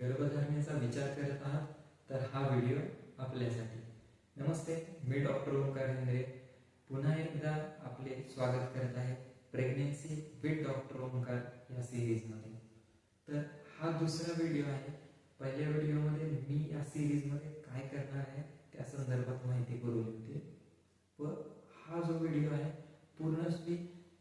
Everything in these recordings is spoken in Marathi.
गर्भधारणेचा विचार करत आहात तर हा व्हिडिओ आपल्यासाठी. नमस्ते मी डॉक्टर ओंकार हेंद्रे पुन्हा एकदा आपले स्वागत करत आहे प्रेग्नेन्सी विथ डॉक्टर ओंकार या सिरीजमध्ये. तर हा दुसरा व्हिडिओ आहे. पहिल्या व्हिडिओमध्ये मी या सिरीजमध्ये काय करणार आहे त्या संदर्भात माहिती करून होती व हा जो व्हिडिओ आहे पूर्णस्वी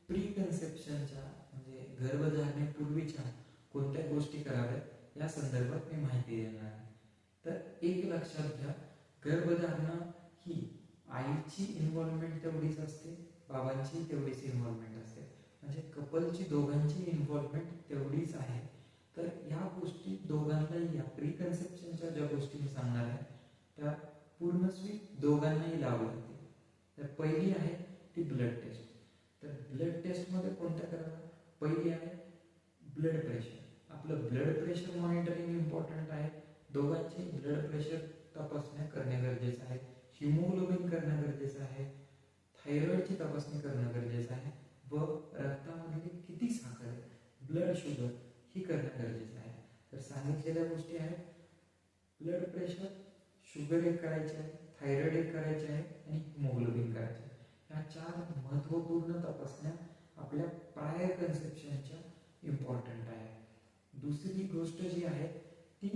प्री कन्सेप्शनच्या म्हणजे गर्भधारणेपूर्वीच्या कोणत्या गोष्टी कराव्यात या संदर्भात मी माहिती देणार आहे. तर एक लक्षात घ्या गर्भधारणा ही आईची इन्व्हॉल्वमेंट तेवढीच असते बाबांची तेवढीच इन्व्हॉल्वमेंट असते. म्हणजे कपलची दोघांची इन्व्हॉल्वमेंट तेवढीच आहे. तर या गोष्टी दोघांनाही या प्री कन्सेप्शनच्या ज्या गोष्टी मी सांगणार आहे त्या पूर्णस्वी दोघांनाही लागू होते तर पहिली आहे ती ब्लड टेस्ट तर ब्लड टेस्टमध्ये कोणत्या कराव्या पहिली आहे ब्लड प्रेशर आपलं ब्लड प्रेशर मॉनिटरिंग इम्पॉर्टंट आहे. दोघांचे ब्लड प्रेशर तपासण्या करणे गरजेचं आहे. हिमोग्लोबिन करणं गरजेचं आहे. थायरॉइडची तपासणी करणं गरजेचं आहे. व रक्तामध्ये किती साखर आहे ब्लड शुगर ही करणं गरजेचं आहे. तर सांगितलेल्या गोष्टी आहेत. ब्लड प्रेशर शुगर एक करायचे आहे थायरॉइड एक करायचे आहे आणि हिमोग्लोबिन करायचे आहे. ह्या चार महत्त्वपूर्ण तपासण्या आपल्या प्रायर कन्सेप्शनच्या इम्पॉर्टंट आहे दुसरी गोष्ट जी आहे ती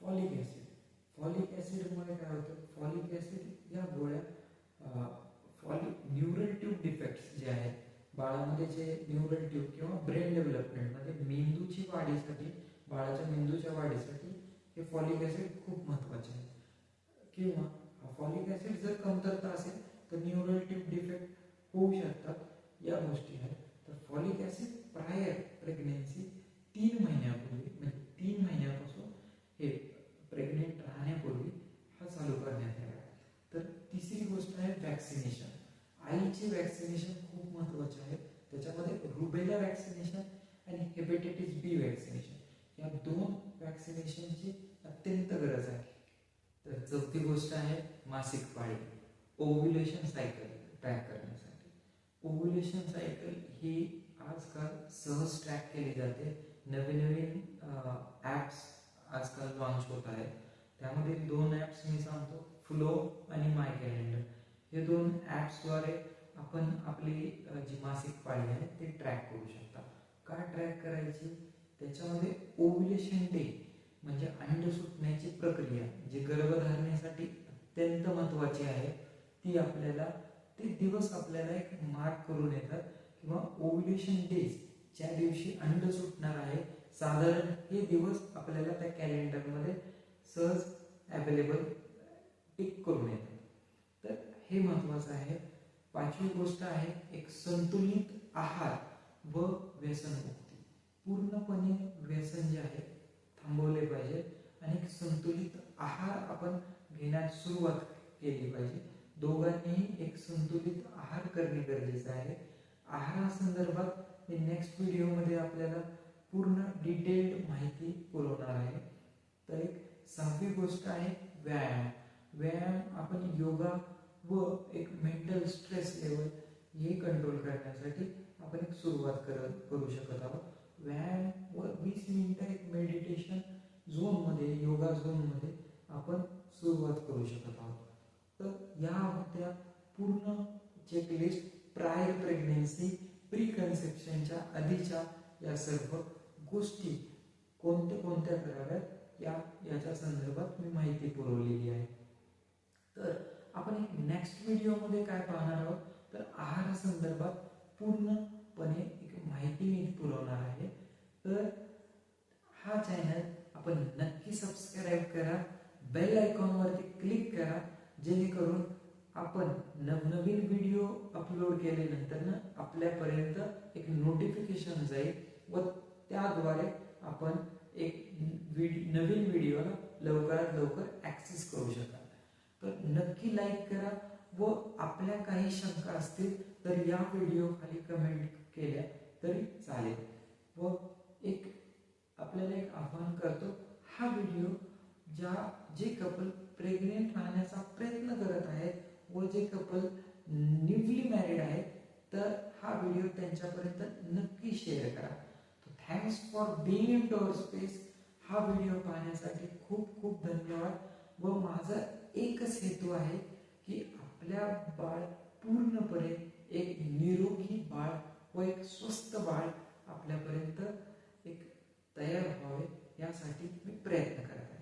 फॉलिक ॲसिड. फॉलिक ॲसिडमुळे काय होतं? फॉलिक ॲसिड या गोळ्या फॉलिक न्यूरल ट्यूब डिफेक्ट्स जे आहेत, बाळामध्ये जे न्यूरल ट्यूब किंवा ब्रेन डेव्हलपमेंटमध्ये मेंदूची वाढीसाठी, बाळाच्या मेंदूच्या वाढीसाठी हे फॉलिक ॲसिड खूप महत्त्वाचे आहे. किंवा फॉलिक ॲसिड जर कमतरता असेल, तर न्यूरल ट्यूब डिफेक्ट होऊ शकतात या गोष्टी आहेत. तर फॉलिक ॲसिड प्रायर प्रेग्नेन्सी तीन महिन्यापूर्वी म्हणजे तीन महिन्यापासून हे प्रेग्नेंट राहण्यापूर्वी हा चालू करण्यात आला. तर तिसरी गोष्ट आहे वॅक्सिनेशन आईचे वॅक्सिनेशन खूप महत्त्वाचे आहे. त्याच्यामध्ये रुबेला वॅक्सिनेशन आणि हेपेटायटिस बी वॅक्सिनेशन या दोन वॅक्सिनेशनची अत्यंत गरज आहे. तर चौथी गोष्ट आहे मासिक पाळी. ओव्युलेशन सायकल ट्रॅक करण्यासाठी. ओव्युलेशन सायकल ही आजकाल सहज ट्रॅक केली जाते. नवीन नवीन ॲप्स आजकाल लॉन्च होत आहेत. त्यामध्ये दोन ॲप्स मी सांगतो फ्लो आणि माय कॅलेंडर हे दोन ॲप्सद्वारे आपण आपली जी मासिक पाळी आहे ते ट्रॅक करू शकता. का ट्रॅक करायची? त्याच्यामध्ये ओव्युलेशन डे म्हणजे अंड सुटण्याची प्रक्रिया जी गर्भधारणेसाठी अत्यंत महत्त्वाची आहे ती आपल्याला ते दिवस आपल्याला एक मार्क करून येतात. किंवा ओव्युलेशन डेज ज्या दिवशी अंड सुटणार आहे साधारण हे दिवस आपल्याला त्या कॅलेंडरमध्ये सहज अवेलेबल टिक करून येते तर हे महत्वाचं आहे. पाचवी गोष्ट आहे एक संतुलित आहार व व्यसनमुक्ती. पूर्णपणे व्यसन जे आहे थांबवले पाहिजे आणि एक संतुलित आहार आपण घेण्यास सुरुवात केली पाहिजे. दोघांनीही एक संतुलित आहार करणे गरजेचं आहे. आहारासंदर्भात मी नेक्स्ट व्हिडिओमध्ये आपल्याला पूर्ण डिटेल्ड माहिती पुरवणार आहे. तर एक सहावी गोष्ट आहे व्यायाम. व्यायाम आपण योगा व एक मेंटल स्ट्रेस लेवल हे कंट्रोल करण्यासाठी आपण एक सुरुवात करत करू शकत आहोत. व्यायाम व वीस मिनिटं एक मेडिटेशन झोनमध्ये योगा झोनमध्ये आपण सुरुवात करू शकत आहोत. तर या होत्या पूर्ण चेकलिस्ट प्रायर प्रेग्नेन्सी प्री कन्सेप्शनच्या आधीच्या या सर्व गोष्टी कोणत्या कोणत्या कराव्यात या याच्या संदर्भात मी माहिती पुरवलेली आहे. तर आपण एक नेक्स्ट व्हिडिओमध्ये काय पाहणार आहोत? तर आहारासंदर्भात पूर्णपणे एक माहिती मी पुरवणार आहे. तर हा चॅनल आपण नक्की सबस्क्राईब करा बेल आयकॉनवरती क्लिक करा जेणेकरून आपण नवनवीन व्हिडिओ अपलोड केल्यानंतर ना आपल्यापर्यंत एक नोटिफिकेशन जाईल व त्याद्वारे आपण एक नवीन व्हिडिओला लवकरात लवकर ऍक्सेस करू शकाल. तर नक्की लाईक करा व आपल्या काही शंका असतील तर या व्हिडिओ खाली कमेंट जे कपल न्यूली मॅरिड आहेत, तर हा व्हिडिओ त्यांच्यापर्यंत नक्की शेअर करा. Thanks for being into space हा व्हिडिओ पाहण्यासाठी खूप खूप धन्यवाद. व माझा एकच हेतू आहे की आपल्या बाळ पूर्णपणे एक निरोगी बाळ व एक स्वस्थ बाळ आपल्यापर्यंत एक तयार व्हावे, यासाठी मी प्रयत्न करत आहे.